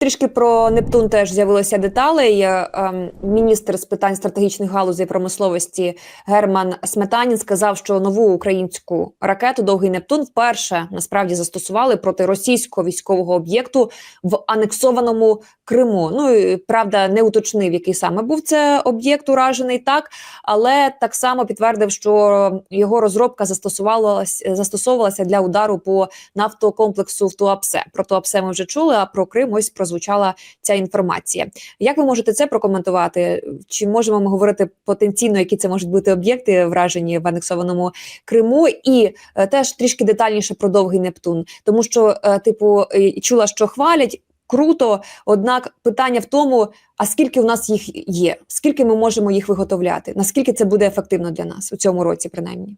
Трішки про Нептун теж з'явилося деталей. Е, ем, Міністр з питань стратегічних галузей промисловості Герман Сметанін сказав, що нову українську ракету Довгий Нептун вперше насправді застосували проти російського військового об'єкту в анексованому Криму. Ну і правда, не уточнив, який саме був це об'єкт уражений так, але так само підтвердив, що його розробка застосувалася застосовувалася для удару по нафтокомплексу в Туапсе. Про Туапсе ми вже чули. А про Крим ось прозвучала ця інформація. Як ви можете це прокоментувати? Чи можемо ми говорити потенційно, які це можуть бути об'єкти, вражені в анексованому Криму, і е, теж трішки детальніше про довгий Нептун, тому що, е, типу, чула, що хвалять. Круто, однак питання в тому: а скільки в нас їх є? Скільки ми можемо їх виготовляти? Наскільки це буде ефективно для нас у цьому році, принаймні?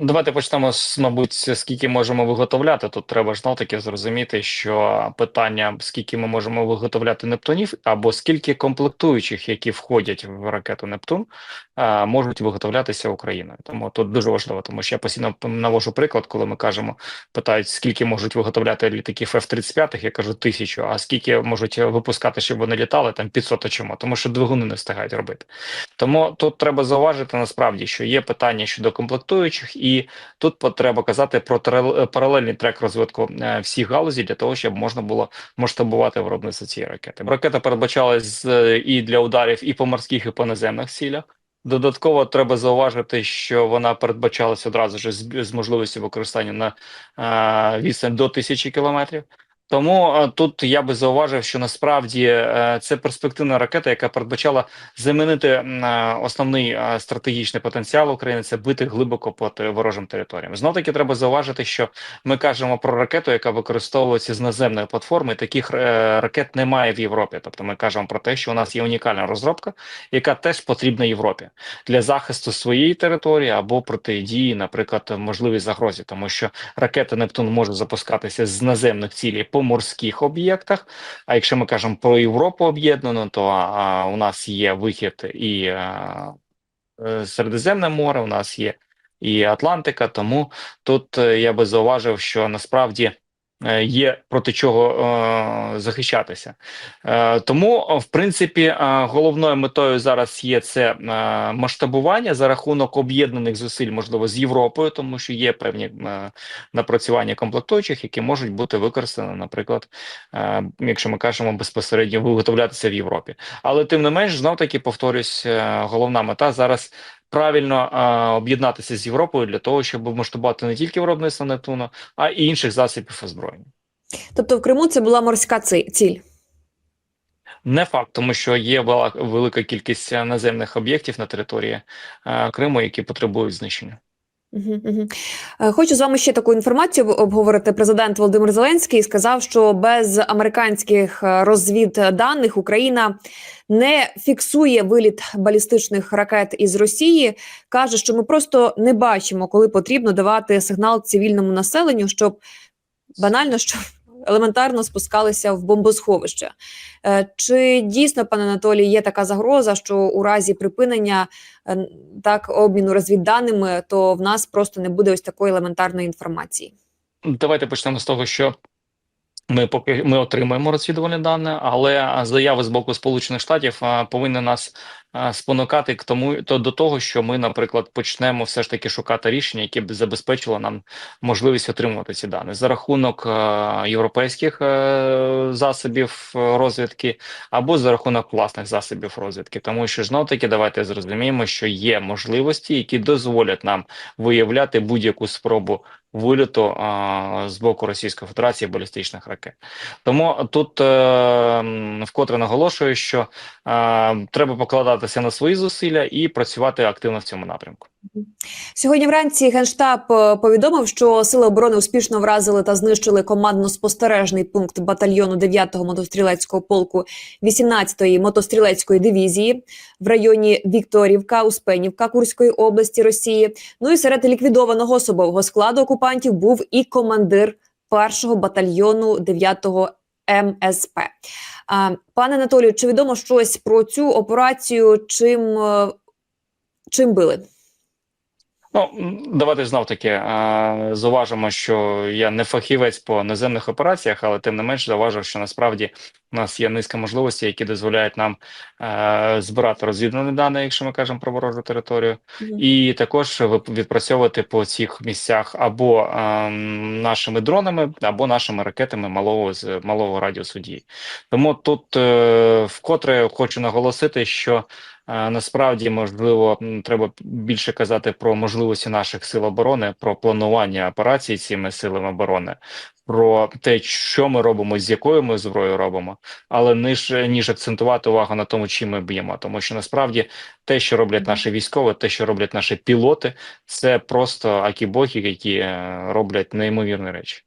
Давайте почнемо з, мабуть, скільки можемо виготовляти. Тут треба ж таки зрозуміти, що питання, скільки ми можемо виготовляти Нептунів, або скільки комплектуючих, які входять в ракету Нептун, можуть виготовлятися Україною. Тому тут дуже важливо, тому що я постійно навожу приклад, коли ми кажемо, питають, скільки можуть виготовляти літаків F-35, я кажу тисячу, а скільки можуть випускати, щоб вони літали, там 500 чому, тому що двигуни не встигають робити. Тому тут треба зауважити насправді, що є питання щодо комплектуючих. І тут треба казати про паралельний трек розвитку е, всіх галузей для того, щоб можна було масштабувати виробництво цієї ракети. Ракета передбачалась і для ударів і по морських, і по наземних цілях. Додатково треба зауважити, що вона передбачалася одразу ж з, з можливістю використання на е, відстань до тисячі кілометрів. Тому е, тут я би зауважив, що насправді е, це перспективна ракета, яка передбачала замінити е, основний стратегічний потенціал України це бити глибоко по ворожим територіям. Знов таки треба зауважити, що ми кажемо про ракету, яка використовується з наземної платформи. Таких ракет немає в Європі. Тобто, ми кажемо про те, що у нас є унікальна розробка, яка теж потрібна Європі для захисту своєї території або протидії, наприклад, можливій загрозі, тому що ракета Нептун може запускатися з наземних цілей по морських об'єктах. А якщо ми кажемо про Європу об'єднану, то а, у нас є вихід і а, е, Середземне море, у нас є і Атлантика. Тому тут е, я би зауважив, що насправді. Е, є проти чого е, захищатися, е, тому в принципі е, головною метою зараз є це е, масштабування за рахунок об'єднаних зусиль, можливо, з Європою, тому що є певні е, напрацювання комплектуючих, які можуть бути використані, наприклад, е, якщо ми кажемо безпосередньо виготовлятися в Європі. Але тим не менш, знов таки повторюсь, е, головна мета зараз правильно а, об'єднатися з Європою для того, щоб масштабувати не тільки виробництво Нептуна, а й інших засобів озброєння. Тобто в Криму це була морська ціль? Не факт, тому що є велика кількість наземних об'єктів на території Криму, які потребують знищення. Угу. Хочу з вами ще таку інформацію обговорити. Президент Володимир Зеленський сказав, що без американських е, розвідданих Україна не фіксує виліт балістичних ракет із Росії. каже, що ми просто не бачимо, коли потрібно давати сигнал цивільному населенню, щоб банально щоб елементарно спускалися в бомбосховище. Е, чи дійсно, пане Анатолій, є така загроза, що у разі припинення е, так обміну розвідданими, то в нас просто не буде ось такої елементарної інформації? Давайте почнемо з того, що ми поки ми отримаємо розвідувальні дані, але заяви з боку Сполучених Штатів повинні нас спонукати к тому, то до того, що ми, наприклад, почнемо все ж таки шукати рішення, яке б забезпечило нам можливість отримувати ці дані за рахунок європейських е, засобів розвідки або за рахунок власних засобів розвідки, тому що знов таки давайте зрозуміємо, що є можливості, які дозволять нам виявляти будь-яку спробу виліту а, з боку Російської Федерації балістичних ракет. Тому тут е, вкотре наголошую, що е, треба покладатися на свої зусилля і працювати активно в цьому напрямку. Сьогодні вранці генштаб е, повідомив, що сили оборони успішно вразили та знищили командно-спостережний пункт батальйону 9-го мотострілецького полку 18-ї мотострілецької дивізії в районі Вікторівка, Успенівка Курської області Росії. Ну і серед ліквідованого особового складу окупантів був і командир першого батальйону 9-го МСП. Пане Анатолію, чи відомо щось про цю операцію? Чим, е, Чим били? Ну, давайте знов таки зауважимо, що я не фахівець по наземних операціях, але тим не менш зауважив, що насправді у нас є низка можливостей, які дозволяють нам е, збирати розвідувальні дані, якщо ми кажемо про ворожу територію, і також відпрацьовувати по цих місцях або нашими дронами, або нашими ракетами малого з малого радіусу дії. Тому тут е, вкотре хочу наголосити, що насправді можливо треба більше казати про можливості наших сил оборони, про планування операцій цими силами оборони, про те, що ми робимо, з якою ми зброєю робимо, але ніж ніж акцентувати увагу на тому, чим ми б'ємо, тому що насправді те, що роблять наші військові, те, що роблять наші пілоти, це просто акібоги, які е, роблять неймовірні речі.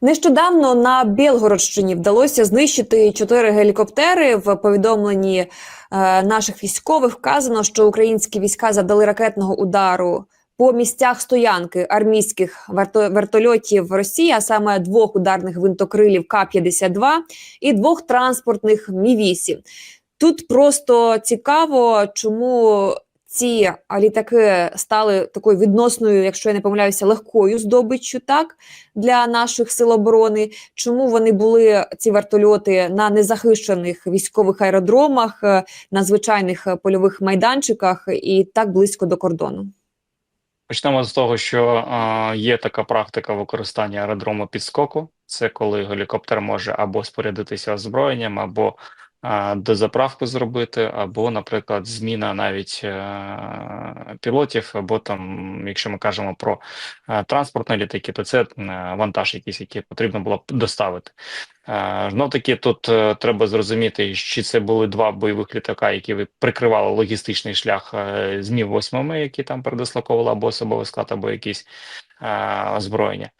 Нещодавно на Білгородщині вдалося знищити чотири гелікоптери. В повідомленні е, наших військових вказано, що українські війська завдали ракетного удару по місцях стоянки армійських верто- вертольотів Росії, а саме двох ударних гвинтокрилів К-52 і двох транспортних Мі-8. Тут просто цікаво, чому ці літаки стали такою відносною, якщо я не помиляюся, легкою здобиччю, так для наших сил оборони. Чому вони були ці вертольоти на незахищених військових аеродромах, е, на звичайних е, польових майданчиках і так близько до кордону? Почнемо з того, що е, є така практика використання аеродрому підскоку. Це коли гелікоптер може або спорядитися озброєнням, або дозаправку зробити, або, наприклад, зміна навіть е, пілотів, або там, якщо ми кажемо про е, транспортні літаки, то це е, вантаж якийсь, який потрібно було б доставити. Знов таки тут треба зрозуміти, чи це були два бойових літака, які ви- прикривали логістичний шлях з мів 8 які там передислоковували або особовий склад, або якісь озброєння.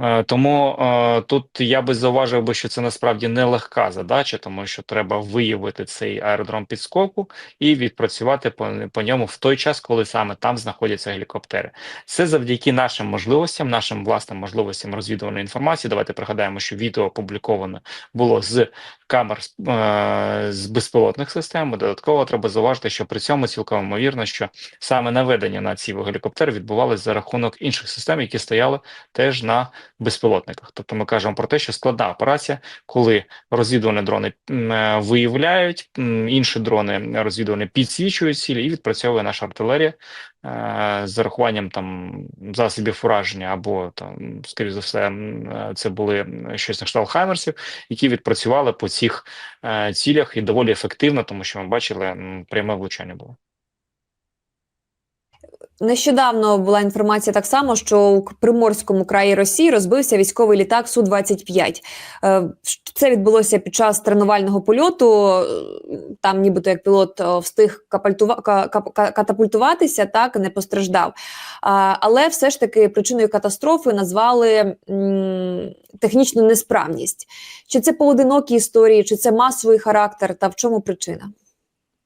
Е, Тому е, тут я би зауважив би, що це насправді нелегка задача, тому що треба виявити цей аеродром підскоку і відпрацювати по, по ньому в той час, коли саме там знаходяться гелікоптери. Це завдяки нашим можливостям, нашим власним можливостям розвідувальної інформації. Давайте пригадаємо, що відео опубліковано було з камер е, з безпілотних систем. Додатково треба зауважити, що при цьому цілком ймовірно, що саме наведення на ці гелікоптери відбувалося за рахунок інших систем, які стояли теж на безпілотниках. Тобто ми кажемо про те, що складна операція, коли розвідувальні дрони е, виявляють, інші дрони розвідувальні підсвічують цілі і відпрацьовує наша артилерія з зарахуванням там засобів ураження, або там, скоріш за все, е, це були щось на кшталт Хаймерсів, які відпрацювали по цих е, цілях і доволі ефективно, тому що ми бачили пряме влучання було. Нещодавно була інформація так само, що у Приморському краї Росії розбився військовий літак Су-25. Е, Це відбулося під час тренувального польоту. Там, нібито як пілот встиг катапультуватися, так не постраждав. Але все ж таки причиною катастрофи назвали технічну несправність. Чи це поодинокі історії, чи це масовий характер, та в чому причина?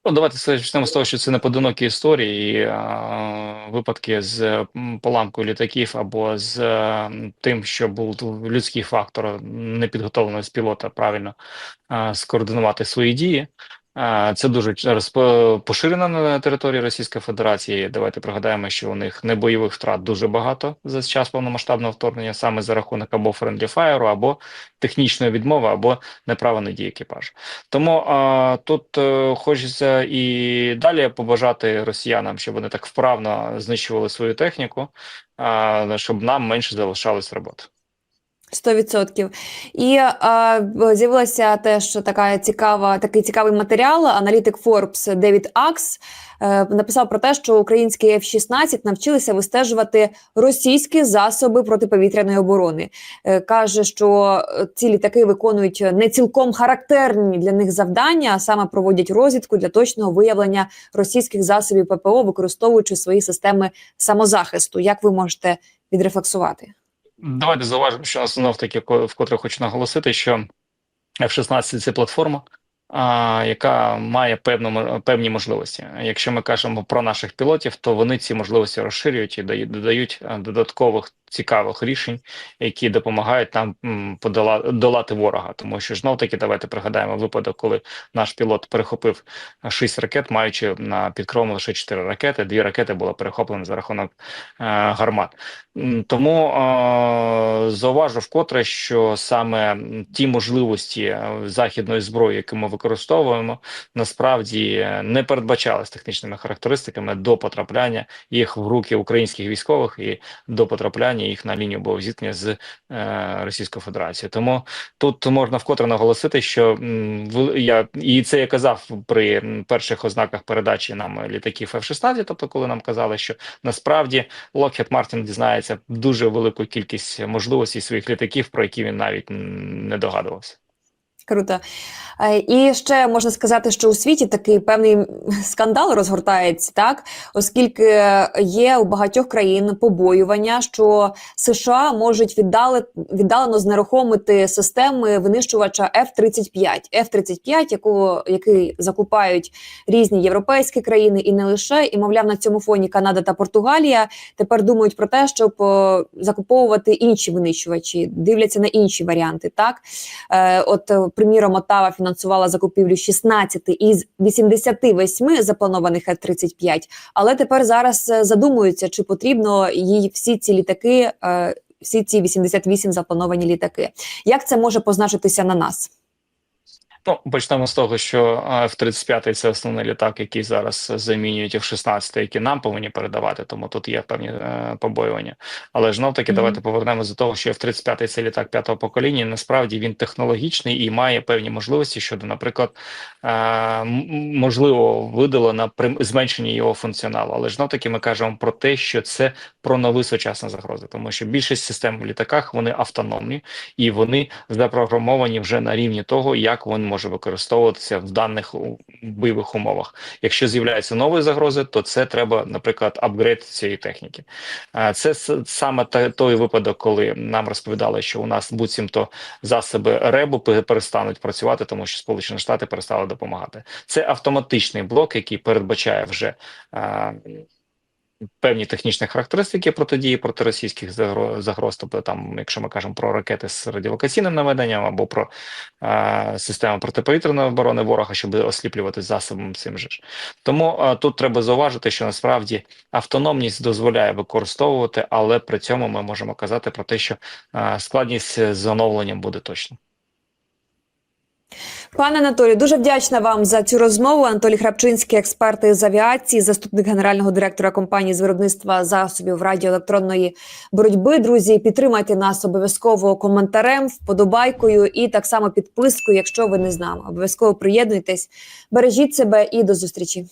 Ну, давайте почнемо з того, що це не поодинокі історії, а, випадки з поламкою літаків або з а, тим, що був людський фактор непідготовленості пілота правильно а, скоординувати свої дії. А, Це дуже поширено на території Російської Федерації. Давайте пригадаємо, що у них небойових втрат дуже багато за час повномасштабного вторгнення, саме за рахунок або friendly fire, або технічної відмови, або неправильної дії екіпажу. Тому а, тут е, хочеться і далі побажати росіянам, щоб вони так вправно знищували свою техніку, а, щоб нам менше залишалось роботи. 100%. І з'явилася теж така цікава, такий цікавий матеріал. Аналітик Forbes Девід Акс е, написав про те, що українські F-16 навчилися вистежувати російські засоби протиповітряної оборони. Е, каже, що е, ці літаки виконують не цілком характерні для них завдання, а саме проводять розвідку для точного виявлення російських засобів ППО, використовуючи свої системи самозахисту. Як ви можете відрефлексувати? Давайте зауважимо, що знов таки вкотре хочу наголосити, що F-16 – це платформа, а, яка має певну певні можливості. Якщо ми кажемо про наших пілотів, то вони ці можливості розширюють і дають додають додаткових цікавих рішень, які допомагають нам м, подола, долати ворога. Тому що знов таки давайте пригадаємо випадок, коли наш пілот перехопив шість ракет, маючи на підкровом лише чотири ракети. Дві ракети було перехоплено за рахунок е, гармат. Тому е, зауважу вкотре, що саме ті можливості е, західної зброї, які ми використовуємо, насправді не передбачались технічними характеристиками до потрапляння їх в руки українських військових і до потрапляння їх на лінію бойового зіткнення з е, Російською Федерацією. Тому тут можна вкотре наголосити, що я і це я казав при перших ознаках передачі нам літаків F-16, тобто коли нам казали, що насправді Lockheed Martin дізнається дуже велику кількість можливостей своїх літаків, про які він навіть не догадувався. Круто. Е, І ще можна сказати, що у світі такий певний скандал розгортається, так оскільки є у багатьох країн побоювання, що США можуть віддали, віддалено знерухомити системи винищувача F-35. F-35, яку, який закупають різні європейські країни і не лише. І мовляв, на цьому фоні Канада та Португалія тепер думають про те, щоб закуповувати інші винищувачі, дивляться на інші варіанти. Так, Е, от, е, приміром, Отава фінансувала закупівлю 16 із 88 запланованих F-35, але тепер зараз е, задумуються, чи потрібно їй всі ці літаки, е, всі ці 88 заплановані літаки. Як це може позначитися на нас? Ну, почнемо з того, що F-35 – це основний літак, який зараз замінюють F-16, які нам повинні передавати, тому тут є певні е, побоювання. Але ж таки, Мгм. давайте повернемося до того, що F-35 – це літак п'ятого покоління. і Насправді він технологічний і має певні можливості щодо, наприклад, е, можливо, видалено при зменшенні його функціоналу. Але ж таки ми кажемо про те, що це про нові сучасні загрози, тому що більшість систем в літаках вони автономні і вони запрограмовані вже на рівні того, як він може використовуватися в даних бойових умовах. Якщо з'являються нові загрози, то це треба, наприклад, апгрейд цієї техніки. Це саме той випадок, коли нам розповідали, що у нас буцімто засоби ребу перестануть працювати, тому що Сполучені Штати перестали допомагати. Це автоматичний блок, який передбачає вже. Певні технічні характеристики протидії проти російських загроз, тобто там, якщо ми кажемо про ракети з радіолокаційним наведенням або про е, систему протиповітряної оборони ворога, щоб осліплювати засобом цим же ж. Тому е, тут треба зауважити, що насправді автономність дозволяє використовувати, але при цьому ми можемо казати про те, що е, складність з оновленням буде точно. Пане Анатолію, дуже вдячна вам за цю розмову. Анатолій Храпчинський, експерт із авіації, заступник генерального директора компанії з виробництва засобів радіоелектронної боротьби. Друзі, підтримайте нас обов'язково коментарем, вподобайкою і так само підпискою, якщо ви не з нами. Обов'язково приєднуйтесь, бережіть себе і до зустрічі.